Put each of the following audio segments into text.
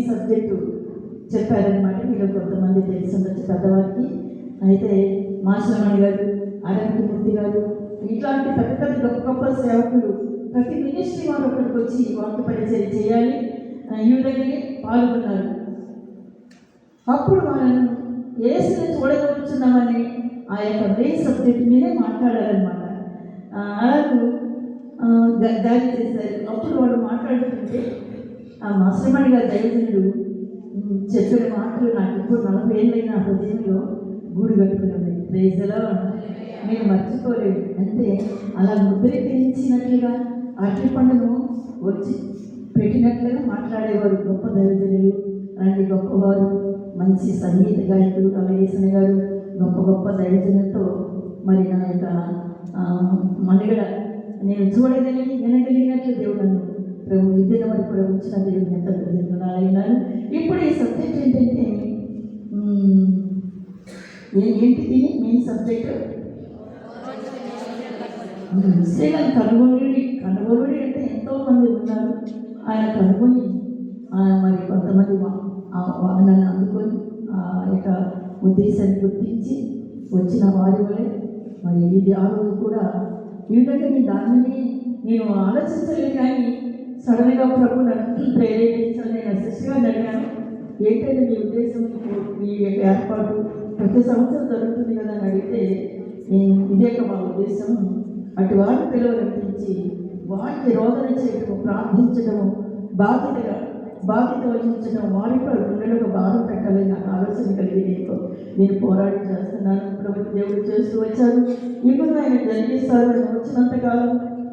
Subject చెప్పారనమాట మీరు కొంతమంది తెలిసి ఉండొచ్చు పెద్దవారికి. అయితే మాస్టర్మణి గారు అనంతమూర్తి గారు ఇట్లాంటి పెద్ద పెద్ద గొప్ప గొప్ప సేవకులు ప్రతి మినిస్ట్రీ వారు ఒకరికి వచ్చి వాక్య పరిచయం చేయాలి. ఆ, ఈ పాల్గొన్నారు. అప్పుడు వాళ్ళను ఏసుని చూడగలుగుతున్నామని ఆ యొక్క మెయిన్ సబ్జెక్ట్ మీదే మాట్లాడారనమాట అలాగే దారి చేశారు. అప్పుడు వాళ్ళు మాట్లాడుతుంటే ఆ మాస్టర్మణి గారి దైవజనుడు చెప్పిన మాటలు నాకు ఇప్పుడు నలభై ఏళ్ళైన నా హృదయంలో గూడు కట్టుకున్నది ఉన్నాయి. ప్రేజలో నేను మర్చిపోలేదు. అంటే అలా ముద్రీకరించినట్లుగా అట్లి పండును వచ్చి పెట్టినట్లుగా మాట్లాడేవారు గొప్ప దైవజనులు అలాంటి గొప్పవారు మంచి సంగీత గాయకులు కలయేసిన గారు గొప్ప గొప్ప దైవజనులతో మరి నా యొక్క ఆ, మనుగడ నేను చూడగలిగి వినగలిగినట్లు దేవుడు నన్ను ప్రభు విద్యను వరకు కూడా ఉంచిన దేవుని ఎంత కృతజ్ఞతలైనాను ఇప్పుడు ఈ సబ్జెక్ట్ ఏంటంటే ఏంటిది? మెయిన్ సబ్జెక్ట్ శ్రీలను కనుగొని కనుగొనుడి అంటే ఎంతో మంది ఉన్నారు. ఆయన కనుగొని ఆయన మరి కొంతమంది ఆ వాహనాన్ని అందుకొని ఆ యొక్క ఉద్దేశాన్ని గుర్తించి వచ్చిన వారి వలె మరి ఇది ఆ రోజు కూడా ఏంటంటే నీ దానిని నేను ఆలోచించలేదు కానీ సడన్గా ప్రభు నన్ను ప్రేరేపించాలి నేను అసిస్ట్గా అడిగాను. ఏంటంటే మీ ఉద్దేశం మీ యొక్క ఏర్పాటు ప్రతి సంవత్సరం జరుగుతుంది కదా అని అడిగితే నేను ఇదే మా ఉద్దేశం. అటు వారిని పిలువనిపించి వారికి రోదన చేయటము ప్రార్థించడము బాధ్యతగా బాధ్యత వహించడం వారిపై ఉండడం భారం పెట్టాలని నాకు ఆలోచన కలిగి నేను నేను పోరాటం చేస్తున్నాను. ప్రభుత్వ దేవుడు చేస్తూ వచ్చారు. ఇప్పుడు ఆయన జరిగిస్తారు ఆయన వచ్చినంతకాలం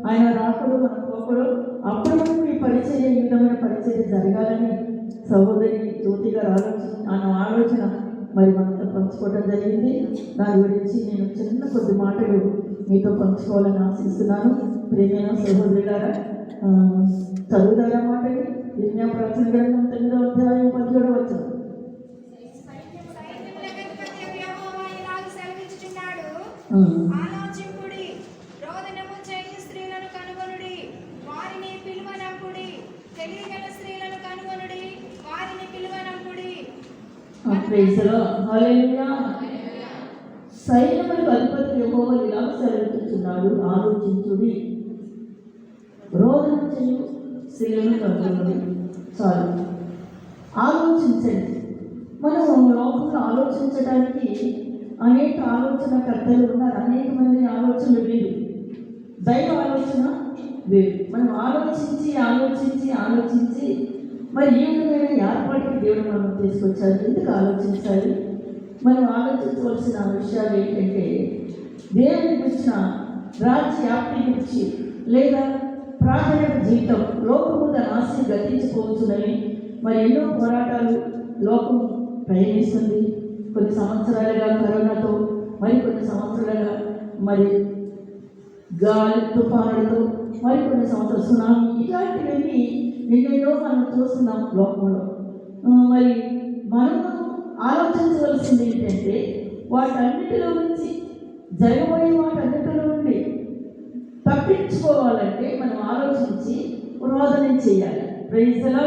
ఆయన రాకడు మనకు పోకడు అప్పుడు పరిచర్య ఈ విధమైన పరిచర్య జరగాలని సహోదరి జ్యోతి గారు ఆలోచన ఆయన ఆలోచన మరి మనతో పంచుకోవడం జరిగింది. దాని గురించి నేను చిన్న కొద్ది మాటలు మీతో పంచుకోవాలని ఆశిస్తున్నాను. ప్రేమైన ఆ, చదువుతారా మాటలు నిర్ణయ ప్రవచన గ్రంథం తొమ్మిదో అధ్యాయం పదిహేడు వచ్చాను సైన్యములకధిపతి యెహోవా ఇలాగ సెలవిచ్చుచున్నాడు. ఆలోచింపుడి, రోదనము చేయు స్త్రీలను కనుగొనుడి, వారిని పిలువనంపుడి. తెలివిగల స్త్రీలను కనుగొనుడి, వారిని పిలువనంపుడి. ప్రైజ్లో హల్లెలూయా. సైన్యములకు అధిపతి యెహోవా ఇలా సెలవిస్తున్నాడు ఆలోచించుడి. రోదన చేయు స్త్రీలను కనుగొనుడి. సారీ ఆలోచించండి. మనం లోకంలో ఆలోచించడానికి అనేక ఆలోచనకర్తలు ఉన్నారు. అనేక మంది ఆలోచనలు వేరు. దైవ ఆలోచన వేరు. మనం ఆలోచించి ఆలోచించి ఆలోచించి మరి ఈ విధమైన ఏర్పాటుకి దేవుడు మనం తీసుకొచ్చారు? ఎందుకు ఆలోచించాలి మనం ఆలోచించవలసిన విషయాలు ఏంటంటే దేవుని గురించిన రాజ్య వ్యాప్తి గురించి లేదా ప్రాథమిక జీవితం లోకము తన ఆస్తి గతించుకోవచ్చునని మరి ఎన్నో పోరాటాలు లోకం ప్రయాణిస్తుంది కొన్ని సంవత్సరాలుగా కరోనాతో మరి కొన్ని సంవత్సరాలుగా మరి గాలి తుఫానులతో మరికొన్ని సంవత్సరాలు సునామీ ఇలాంటివన్నీ ఎన్నెన్నో మనం చూస్తున్నాం లోకంలో. మరి మనము ఆలోచించవలసింది ఏంటంటే వాటన్నిటిలో నుంచి జరగబోయే వాటన్నిటిలో నుండి తప్పించుకోవాలంటే మనం ఆలోచించి రోదనం చేయాలి. ప్రైజ్లో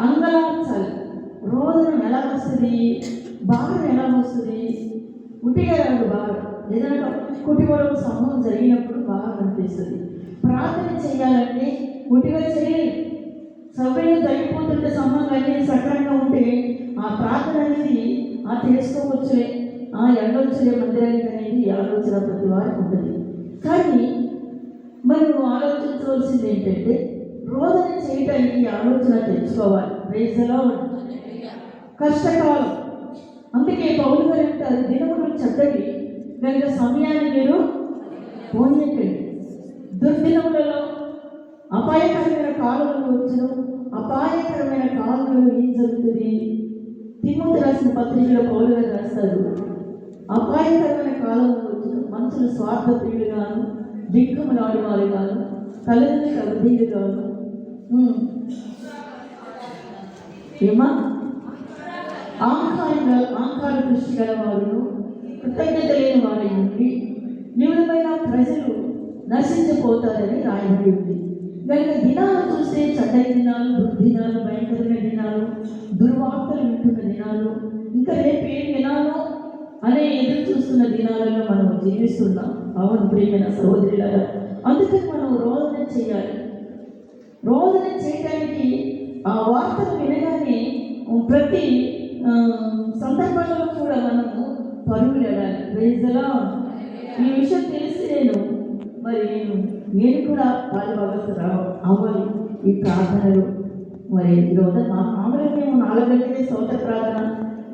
అంగలార్చాలి. రోదనం ఎలా వస్తుంది? భారం ఎలా వస్తుంది? ఉట్టిగా రాదు భారం. ఏదైనా కుటుంబంలో సంబంధం జరిగినప్పుడు బాగా అనిపిస్తుంది. ప్రార్థన చేయాలంటే ఉట్టిగా చేయలేదు సభ్యులు తగ్గిపోతుంటే సంబంధం అన్నీ సక్రంగా ఉంటే ఆ ప్రార్థన అనేది ఆ తెలుసుకోవచ్చులే ఆ వెళ్ళొచ్చులే మందిరానికి అనేది ఆలోచన ప్రతి వారికి ఉంటుంది. కానీ మనం ఆలోచించవలసింది ఏంటంటే రోదన చేయడానికి ఆలోచన తెచ్చుకోవాలి రేజలో కష్టకాలం. అందుకే పౌరు గారు అంటారు దినములు చెడ్డవి కనుక సమయాన్ని మీరు పోనీయకండి. దుర్దినములలో అపాయకరమైన కాలంలో వచ్చిన అపాయకరమైన కాలంలో ఏం జరుగుతుంది? తిమ్మతి రాసిన పత్రికలో పౌరు రాస్తారు అపాయకరమైన కాలంలో వచ్చిన మనుషులు స్వార్థ ప్రియులుగాను వారు కాను తల్లిదండ్రులకు అభివృద్ధిగాను ఏమా ఆంకారంగా ఆంకార దృష్టి గల వారు కృతజ్ఞత లేని వారి నుండి నిమిడమైన ప్రజలు నశించిపోతారని రాయబడి ఉంది. కనుక దినాలు చూస్తే చెడ్డ దినాలు దుర్దినాలు భయంకరమైన దినాలు దుర్వార్తలు వింటున్న దినాలు ఇంకా రేపు ఏం వినాలో అనే ఎదురు చూస్తున్న దినాలలో మనం జీవిస్తున్నాం. అవును ప్రియమైన సహోదరులారా. అందుకని మనం రోదన చేయాలి. రోదన చేయడానికి ఆ వార్తలు వినగానే ప్రతి సందర్భంలో కూడా మనము పరుగులు వెళ్ళాలి ఈ విషయం తెలిసి నేను మరి నేను నేను కూడా పాలుభాగస్తు అవ్వాలి. ఈ ప్రార్థనలు మరి ఈరోజు మా మామూలుగా మేము నాలుగు గంటలే సొంత ప్రార్థన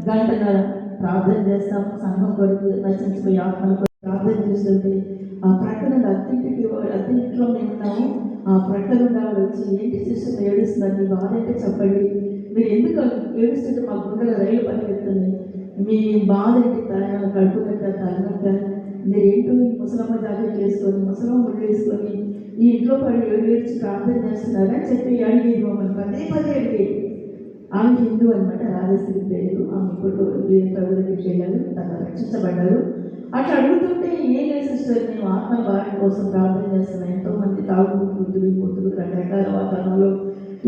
గంటన్నర ప్రార్థన చేస్తాం. సంఘం కొరకు నశించిపోయి ఆత్మల కొరకు ప్రార్థన చేస్తుంటే ఆ ప్రకటనలు అత్తింటికి అత్తింట్లో మేము ఉన్నాము. ఆ ప్రకటన వాళ్ళు వచ్చి ఏంటి సిస్టర్ ఏడుస్తున్నారు బాధ అంటే చెప్పండి. మీరు ఎందుకు ఏడుస్తుంటే మా గుండెల రైలు పరిగెత్తుంది మీ బాధ ఏంటి? తల కడుపు పెట్ట తలనొక్క మీరేంటో ఈ ముసలమ్మ జాగ్రత్త చేసుకొని ముసలమ్మ ముళ్ళు వేసుకొని ఈ ఇంట్లో పడి ఏడు ప్రార్థన చేస్తున్నారని చెప్పి అడిగేది మమ్మల్ని. పదే పదే అడిగేది. ఆమె హిందూ అనమాట రాజశ్రీ పేరు. ఆమె ఇప్పుడు ప్రభు దగ్గరికి వెళ్ళారు రక్షించబడ్డారు. అట్లా అడుగుతుంటే ఏం లేదు సిస్టర్ మేము ఆత్మ భార్య కోసం ప్రార్థన చేస్తున్నాం. ఎంతో మంది తాగుడు కూతురు రకరకాల వాతావరణంలో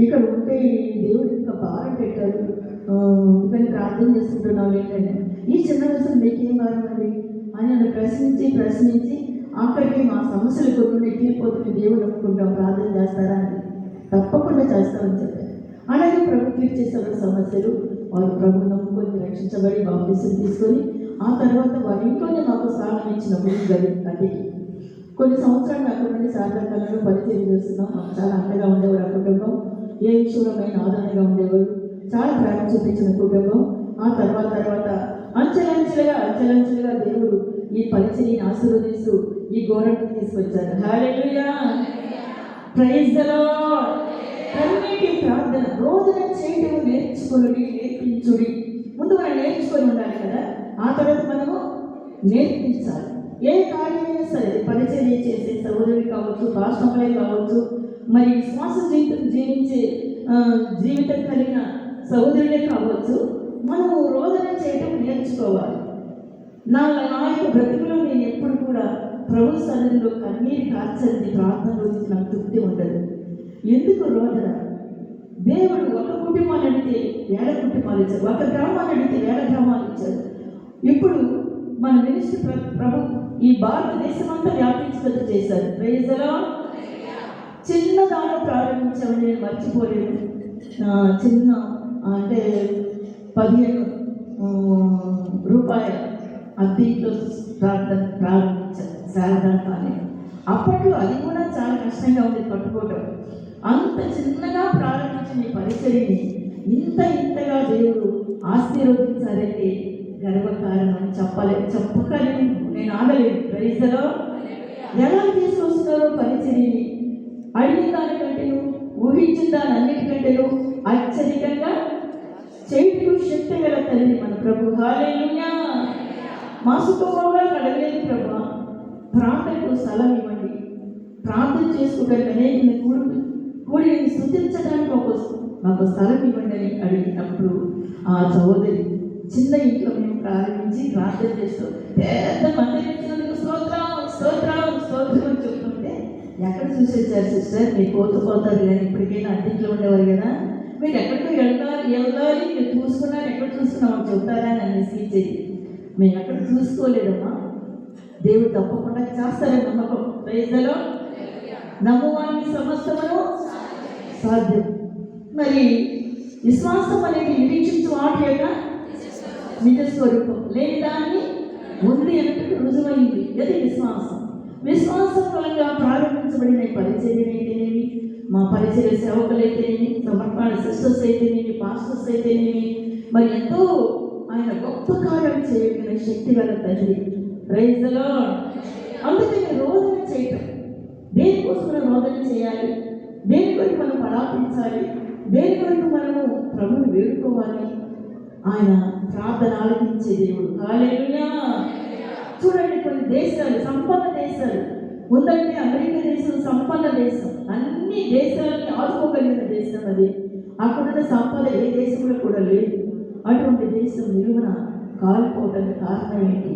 ఇక్కడ ఉంటే దేవుడు ఇంకా భారం పెట్టారు. ఇంకా ప్రార్థన చేస్తుంటున్నాం ఏంటంటే ఈ చిన్న వయసులో మీకేం భారం అండి? అని నన్ను ప్రశ్నించి ప్రశ్నించి ఆఖరికి మా సమస్యలు కొన్ని తీరిపోతుంది దేవుడు ఒప్పుకుంటాం ప్రార్థన చేస్తారా అని తప్పకుండా చేస్తామని చెప్పారు. అలాగే ప్రభు తీర్చేసిన సమస్యలు వారు ప్రభు నమ్ముకొని రక్షించబడి బాప్తీసం తీసుకొని ఆ తర్వాత వారి ఇంట్లోనే మాకు సహాయం ఇచ్చిన భూమి గది కొన్ని సంవత్సరాలు అక్కడ నుండి సాధారణంగా పరిచయం చేస్తున్నాం. మాకు చాలా అండగా ఉండేవారు ఆ కుటుంబం. ఏ విషయంలో ఆదరణగా ఉండేవారు. చాలా ప్రేమ చూపించిన కుటుంబం. ఆ తర్వాత తర్వాత అంచెలంచెలుగా అంచెలంచెలుగా దేవుడు ఈ పరిచయని ఆశీర్వదిస్తూ ఈ గోరంకి తీసుకొచ్చారు హాలెలుయా ప్రైజ్ ద లార్డ్ కన్నీటి ప్రార్థన రోజున చేయటం నేర్చుకుని నేర్పించుడి. ముందు మనం నేర్చుకొని ఉండాలి కదా? ఆ తర్వాత మనము నేర్పించాలి. ఏ కార్యమైనా సరే పరిచయం చేసే సహోదరి కావచ్చు భాషణలే కావచ్చు మరి విశ్వాస జీవితం జీవించే జీవితం కలిగిన సహోదరులే కావచ్చు మనము రోజున చేయటం నేర్చుకోవాలి. నా నా యొక్క బ్రతుకులో నేను ఎప్పుడు కూడా ప్రభు సన్నిధిలో కన్నీరు కార్చంది ప్రార్థన గురించి నాకు తృప్తి ఉండదు. ఎందుకు రోజున దేవుడు ఒక కుటుంబాన్ని అడిగితే వేల కుటుంబాలు ఇచ్చారు? ఒక గ్రామాన్ని అడిగితే వేల గ్రామాలు ఇచ్చారు? ఇప్పుడు మన మినిస్టర్ ప్ర- ప్రభు ఈ భారతదేశం అంతా వ్యాపించినట్టు చేశారు. ప్రైజలా చిన్న దానిలో ప్రారంభించామని నేను మర్చిపోలేను. చిన్న అంటే పదిహేను రూపాయల శారదా కానీ అప్పట్లో అది కూడా చాలా కష్టంగా ఉంది పట్టుకోవటం. అంత చిన్నగా ప్రారంభించిన ఈ పరిచర్ని ఇంత ఇంతగా దేవుడు ఆశీర్వదించారంటే గర్వకారణం చెప్పలే చెప్పకలేను నేను ఆడలేను ప్రైజలో ఎలా తీసుకొస్తున్నారో పరిచర్యని అడిగిన దానికంటేను ఊహించిన దాని అన్నిటికంటేను అత్యధికంగా చేతులు శక్తి గల తల్లి మన ప్రభు. హాలేలుయా మా కడగలేదు ప్రభా. ప్రార్థనకు స్థలం ఇవ్వండి. ప్రార్థన చేసుకోవడానికి అనేక కూడి. కూడి స్థుతించడానికి ఒక మాకు స్థలం ఇవ్వండి అని అడిగినప్పుడు ఆ సహోదరి చిన్న ఇంట్లో మేము ప్రారంభించి ప్రార్థన చేస్తూ పెద్ద మందిరం ఇచ్చినందుకు స్తోత్రం స్తోత్రం స్తోత్రం అని చెప్తుంటే ఎక్కడ చూసి వచ్చారు సిస్టర్? మీ కోత పోతారు కానీ ఇప్పటికైనా అద్దెంట్లో ఉండేవారు కదా? మీరు ఎక్కడికి వెళ్ళాలి వెళ్ళాలి మీరు చూసుకున్నారు ఎక్కడ చూసుకున్నామని చెప్తారా అని అనిపించేది మేము ఎక్కడ చూసుకోలేదమ్మా. దేవుడు తప్పకుండా చేస్తారని నమ్మకం. ప్రజలో నమ్మువానికి సమస్తమును సాధ్యం. మరి విశ్వాసం అనేది నిరీక్షించు వాడలేక నిజ స్వరూపం. లేని దాన్ని ఉంది అన్నట్టు రుజువైంది. అది విశ్వాసం? విశ్వాసం మూలంగా ప్రారంభించబడిన ఈ అయితేనేమి మా పరిచర్య సేవకులైతేనేమి సమర్పణ సిస్టర్స్ అయితేనేమి పాస్టర్స్ అయితేనేమి మరి ఎంతో ఆయన గొప్ప కార్యం చేయగలిగిన శక్తి గల తల్లి రైజలో అందుకని రోదన చేయటం. దేనికోసం మనం రోదన చేయాలి? దేని కొరకు మనం పడాపించాలి? దేని కొరకు మనము ప్రభుని వేడుకోవాలి? ఆయన ప్రార్థన ఆలకించే దేవుడు. హల్లెలూయా చూడండి కొన్ని దేశాలు సంపన్న దేశాలు. ఉందంటే అమెరికా దేశం సంపన్న దేశం. అన్ని దేశాలని ఆదుకోగలిగిన దేశం అది. అక్కడున్న సంపద ఏ దేశంలో కూడా లేదు. అటువంటి దేశం విలువన కాలిపోవటానికి కారణం ఏంటి?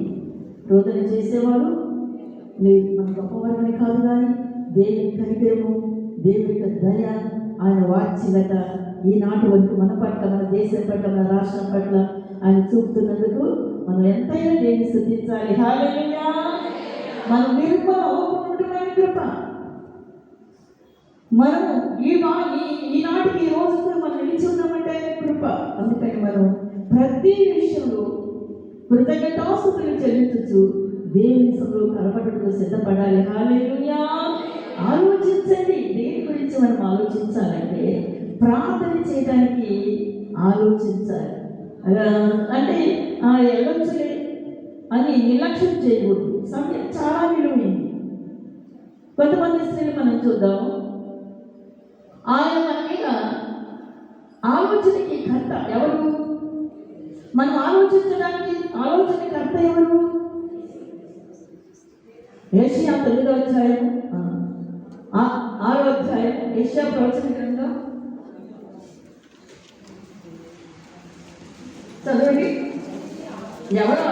రోదన చేసేవాడు లేదు మన గొప్పవారమని కాదు కానీ దేవుని కనికరము దేవుని యొక్క దయ ఆయన వాచ్యత ఈనాటి వరకు మన పట్ల మన దేశం పట్ల మన రాష్ట్రం పట్ల ఆయన చూపుతున్నందుకు మనం ఎంతైనా దేన్ని స్థుతించాలి? హాలయ్యా మనం నిరుపం అవ్వకుండా కృప. మనం ఈ మా ఈ ఈనాటికి ఈ రోజు మనం నిలిచి ఉన్నామంటే కృప. అందుకని మనం ప్రతి విషయంలో కృతజ్ఞతాస్తులు చెల్లించచ్చు దేవుని సభలో కనపడటకు సిద్ధపడాలి. హాలేలుయా ఆలోచించండి. దేని గురించి మనం ఆలోచించాలంటే ప్రార్థన చేయడానికి ఆలోచించాలి. అంటే ఆ వెళ్ళొచ్చులే అని నిర్లక్ష్యం చేయకూడదు. సమయం చాలా విలువైంది. కొంతమంది స్త్రీలు మనం చూద్దాము. ఆయన మన మీద ఆలోచనకి కర్త ఎవరు? మనం ఆలోచించడానికి ఆలోచనకర్త ఎవరు? ఏషియా తొమ్మిదో అధ్యాయం ఆరో అధ్యాయం ఏషియా ప్రవచన గ్రంథం చదవండి. ఎవరు